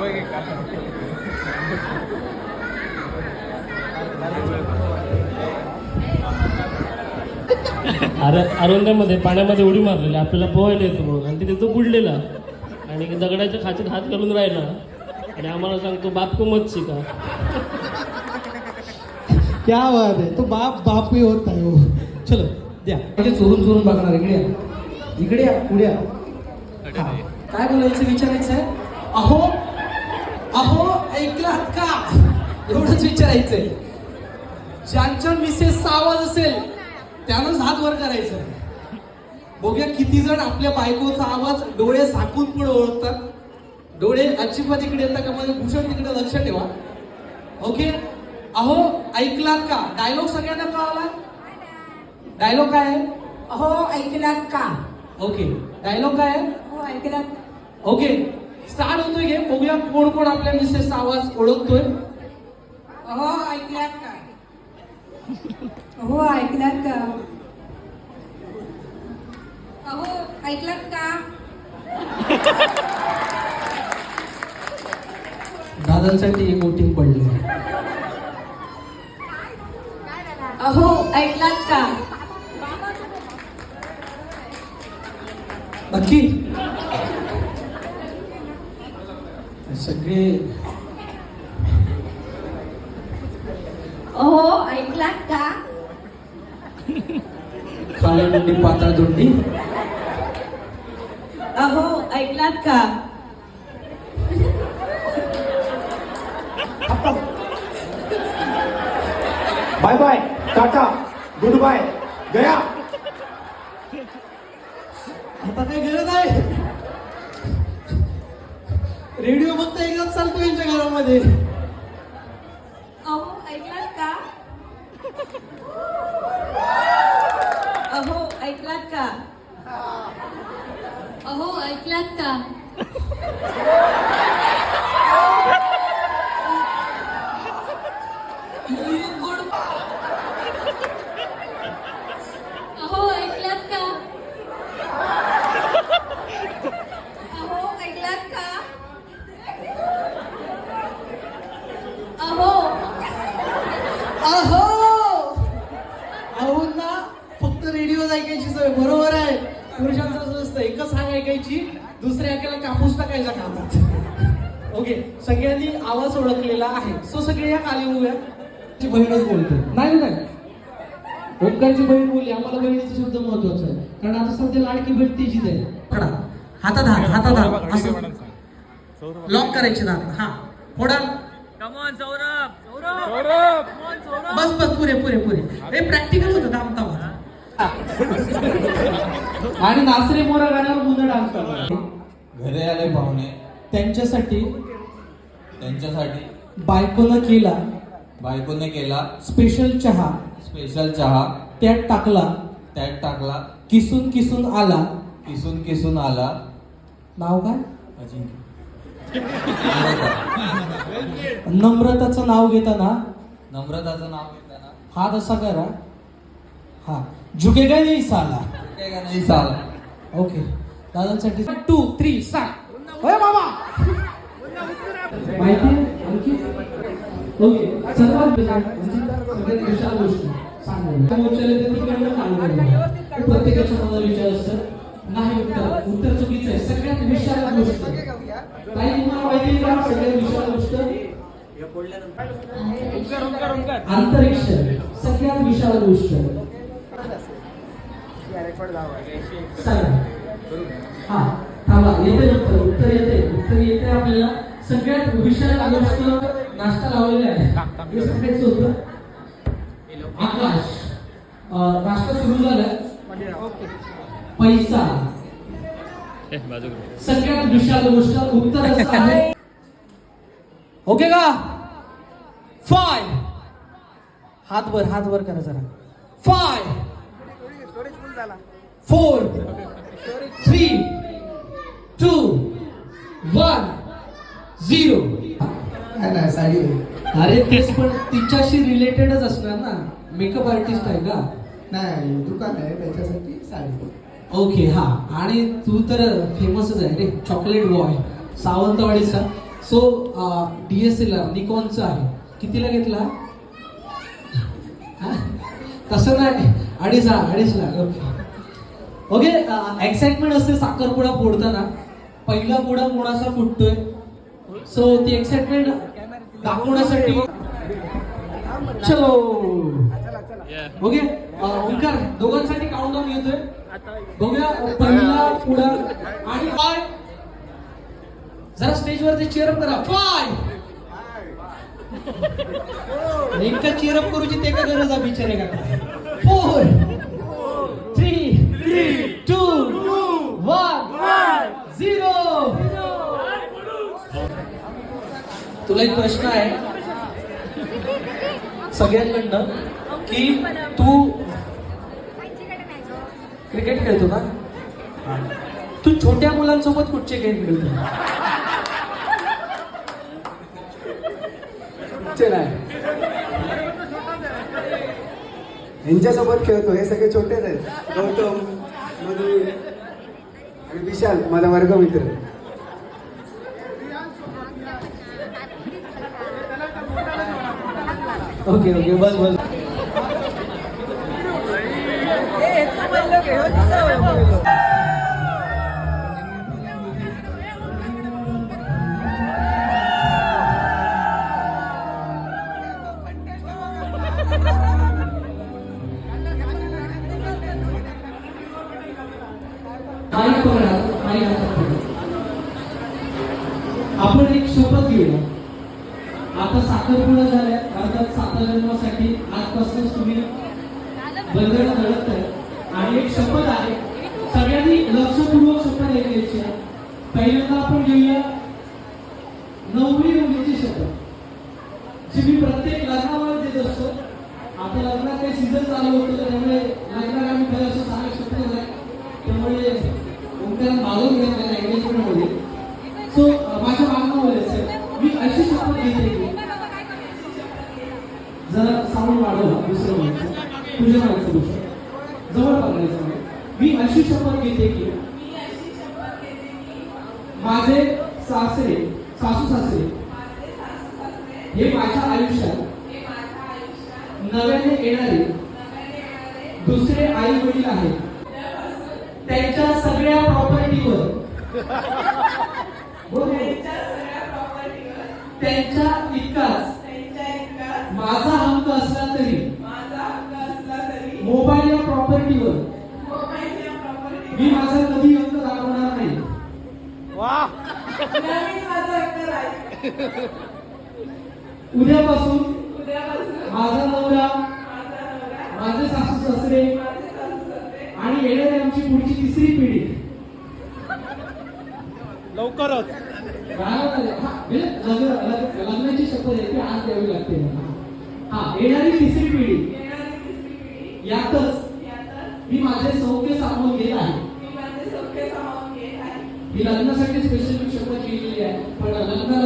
Oye, que अर पाण्यामध्ये उडी मारलेली आपल्याला पोहायला येतो म्हणून. आणि तिथे तो बुडलेला. आणि दगडाच्या खाचीत हात घालून राहिला. आणि आम्हाला सांगतो बाप को मत शिका. क्या बात आहे. तो बाप बाप ही होत आहे हो. चलो द्या. चोरून चोरून बघणार इकडे या. इकडे या पुढे या. हा. काय बोलायचं विचारायचं? आहे अहो अहो ऐकलात का? एवढंच विचारायचंय. ज्यांच्या मिसेसचा आवाज असेल त्यानंच हात वर करायचं. बघूया किती जण आपल्या बायकोचा आवाज डोळे झाकून पण ओळखतात. डोळे अजिबात इकडे येतात का? म्हणजे भूषण तिकडे लक्ष ठेवा. ओके? अहो ऐकलात का? डायलॉग सगळ्यांना कळाला डायलॉग काय आहे? अहो ऐकलात का? ओके. डायलॉग काय आहे? हो ऐकलात. ओके. स्टार्ट होतोय घे. बघूया कोण कोण आपल्या मिसेसचा आवाज ओळखतोय. अहो ऐकलात का? अहो ऐकलात का? अहो ऐकलात का? दादांसाठी एक वोटिंग पडले. अहो ऐकलात का? नक्की सगळे अहो ऐकलात का? काळी मुंडी पातळ दोंडी अहो ऐकलात का? Bye bye tata good bye गया. आता काही गरज आहे? रेडिओ फक्त एकच चालतो यांच्या घरामध्ये अहो ऐकलात का अहो ऐकलात का अहो ऐकलात का अहो ऐकलात का अहो ऐकलात का अहो अहो अहो ना फक्त रेडिओ ऐकायची सवय बरोबर आहे. पुरुषांचं असं असतं एकच सांग ऐकायची. दुसऱ्या ऐकायला कापूस टाकायचा कामात. ओके सगळ्यांनी आवाज ओळखलेला आहे. सो सगळे या खाली उभ्या ती बहीणच बोलते. नाही नाही. ओंकारची बहीण बोलली आम्हाला बहिणीचा शब्द महत्त्वाचा आहे. कारण आता सध्या लाडकी बहीण तिचीच आहे. खडा. हातात हात हातात हात. असं. लॉक करायचे दात हा. फोडा बस बस. पुरे पुरे पुरे. हे प्रॅक्टिकल होतं थांब थांब आणि नाचरे मोरा गाण्यावर मुलं डान्स करणार घरी आले पाहुणे. त्यांच्यासाठी त्यांच्यासाठी. बायकोनं केला. बायकोने केला. स्पेशल चहा. स्पेशल चहा. त्यात टाकला. त्यात टाकला. किसून किसून आला. किसून किसून आला. नाव काय? अजिंक्य. नम्रताचं नाव घेताना. नम्रताचं नाव घेताना. हात असा करा. हा झुकेगा नाही साला? काय का नाही चाल ओके. दादांसाठी टू थ्री सा होय बाबा माहिती? आणखी? ओके. सर्वात म्हणजे विशाल गोष्ट. प्रत्येकाच्या मनाला विचार असतं नाही उत्तर. उत्तर चुकीचं आहे. सगळ्यात विशाल गोष्ट. काही तुम्हाला माहिती आहे का? सगळ्यात विशाल गोष्ट? अंतरिक्ष. सगळ्यात विशाल गोष्ट. हा थांबा येते उत्तर उत्तर येते उत्तर येते आपल्याला. सगळ्यात विशाल गोष्ट नाश्ता लावलेला आहे हे सगळ्याच होतं. आकाश. अं, नाश्ता सुरू झाला. पैसा. सगळ्यात विशाल गोष्ट उत्तर असं आहे. ओके का? फाय हात वर हात वर करा जरा. Five four three two one zero sari अरे तेच पण तिच्याशी रिलेटेडच असणार ना. मेकअप आर्टिस्ट आहे का? नाही दुकान आहे त्याच्यासाठी साडी. ओके हा. आणि तू तर फेमसच आहे रे. Chocolate boy सावंतवाडीचा. So D S L R निकॉनचा आहे. कितीला घेतला? हा? तसं नाही. अडीच अडीच लाख ओके. ओके एक्साइटमेंट असते साखरपुडा फोडताना. पहिला पुडा कोणाचा फुटतोय? सो ती एक्साइटमेंट दाखवण्यासाठी चलो. ओके ओंकार दोघांसाठी काउंट डाऊन येतोय बघूया पहिला पुढा आणि फाय जरा स्टेजवरती चेअरअप करा. फाय नेमका चेअरअप करूची ते का गरज आहे बिचारे का? Four three two one zero तुला एक प्रश्न आहे. सगळ्यांकडनं की तू क्रिकेट खेळतो का? तू छोट्या मुलांसोबत कुठचे गेम खेळतो? नाही यांच्यासोबत खेळतो हे सगळे छोटेच आहेत. गौतम मधु आणि विशाल माझा वर्गमित्र ओके ओके बस बस. बंद झालाय. अर्थात साखर जन्मासाठी आजपासून तुम्ही बंधनं घडत आहे आणि एक शपथ आहे. सगळ्यांनी लक्षपूर्वक शपथ घ्यायची आहे. पहिल्यांदा आपण घेऊया नवरी मुलीची शपथ. जी मी प्रत्येक लग्नामध्ये देत असतो. आता लग्नात काही सीझन चालू होतं त्यामुळे लग्नात आम्ही खरं असं सांगू शकतो त्यामुळे ओंकार मागून घ्या नाही एंगेजमेंटमध्ये गोष्ट जवळ बघायचं म्हणजे. मी अशी शपथ घेते की माझे सासरे सासू सासरे हे माझ्या आयुष्यात नव्याने येणारे दुसरे आई वडील आहेत. त्यांच्या सगळ्या प्रॉपर्टीवर उद्यापासून माझा नवरा माझे सासू सासरे आणि येणारी आमची पुढची तिसरी पिढी. लवकरच. हा, म्हणजे लग्न- लग्न- लग्नाची शपथ आहे ती आज द्यावी लागते. हा येणारी तिसरी पिढी. यातच मी माझे सौख्य सामावून घेत आहे. ही लग्नासाठी स्पेशल केलेली आहे. पण अलंकार